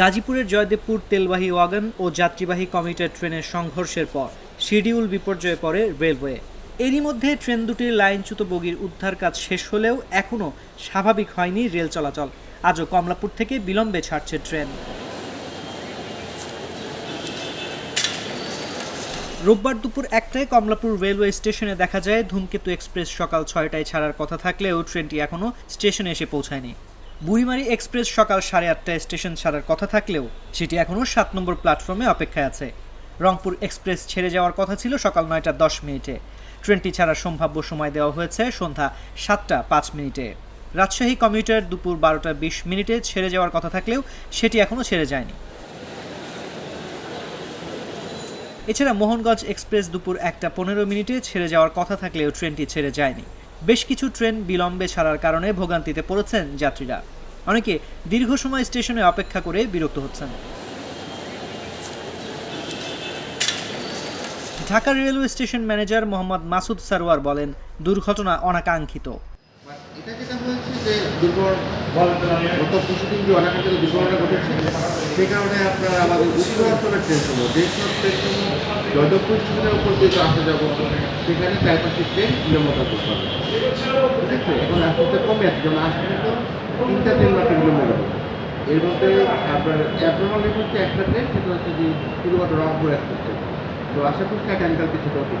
গাজীপুরের জয়দেবপুর, তেলবাহী ওয়াগন ও যাত্রীবাহী কমিউটার ট্রেনের সংঘর্ষের পর শিডিউল বিপর্যয়ে পড়ে রেলওয়ে। এরই মধ্যে ট্রেন দুটির লাইনচ্যুত বগির উদ্ধার কাজ শেষ হলেও এখনও স্বাভাবিক হয়নি রেল চলাচল। আজও কমলাপুর থেকে বিলম্বে ছাড়ছে ট্রেন। রোববার দুপুর একটায় কমলাপুর রেলওয়ে স্টেশনে দেখা যায়, ধূমকেতু এক্সপ্রেস সকাল ছয়টায় ছাড়ার কথা থাকলেও ট্রেনটি এখনও স্টেশনে এসে পৌঁছায়নি। বুড়িমারি এক্সপ্রেস সকাল সাড়ে আটটায় স্টেশন ছাড়ার কথা থাকলেও সেটি এখনও সাত নম্বর প্ল্যাটফর্মে অপেক্ষায় আছে। রংপুর এক্সপ্রেস ছেড়ে যাওয়ার কথা ছিল সকাল নয়টা দশ মিনিটে। ট্রেনটি ছাড়ার সম্ভাব্য সময় দেওয়া হয়েছে সন্ধ্যা সাতটা পাঁচ মিনিটে। রাজশাহী কমিউটার দুপুর বারোটা বিশ মিনিটে ছেড়ে যাওয়ার কথা থাকলেও সেটি এখনও ছেড়ে যায়নি। এছাড়া মোহনগঞ্জ এক্সপ্রেস দুপুর একটা পনেরো মিনিটে ছেড়ে যাওয়ার কথা থাকলেও ট্রেনটি ছেড়ে যায়নি। বেশ কিছু ট্রেন বিলম্বে ছাড়ার কারণে ভোগান্তিতে পড়েছেন যাত্রীরা। অনেকে দীর্ঘ সময় স্টেশনে অপেক্ষা করে বিরক্ত হচ্ছেন। Dhaka railway station manager Mohammad Masud Sarwar বলেন, দুর্ঘটনা অনাকাঙ্ক্ষিত। এটা যেটা হয়েছে যে দুর্ঘটনা, গত পরশু যে অনাকাঙ্ক্ষিত দুর্ঘটনা ঘটেছে সেই কারণে আপনার আমাদের উত্তরাঞ্চলের ট্রেনসমূহ যে সব ট্রেনসমূহ স্টেশনের উপর দিয়ে আসতে যাব সেখানে চার পাঁচটি ট্রেন বিলম্বতা করতে হবে আছে এখন আস্তে কমে আসছে যেমন আসতে কিন্তু তিনটা ট্রেন মাত্র বিলম্ব এর মধ্যে আপনার হচ্ছে একটা ট্রেন সেটা হচ্ছে যে শুধুমাত্র রংপুর এক্সপ্রেস তো আশা করছি আগামীকালকে সেটাও ঠিক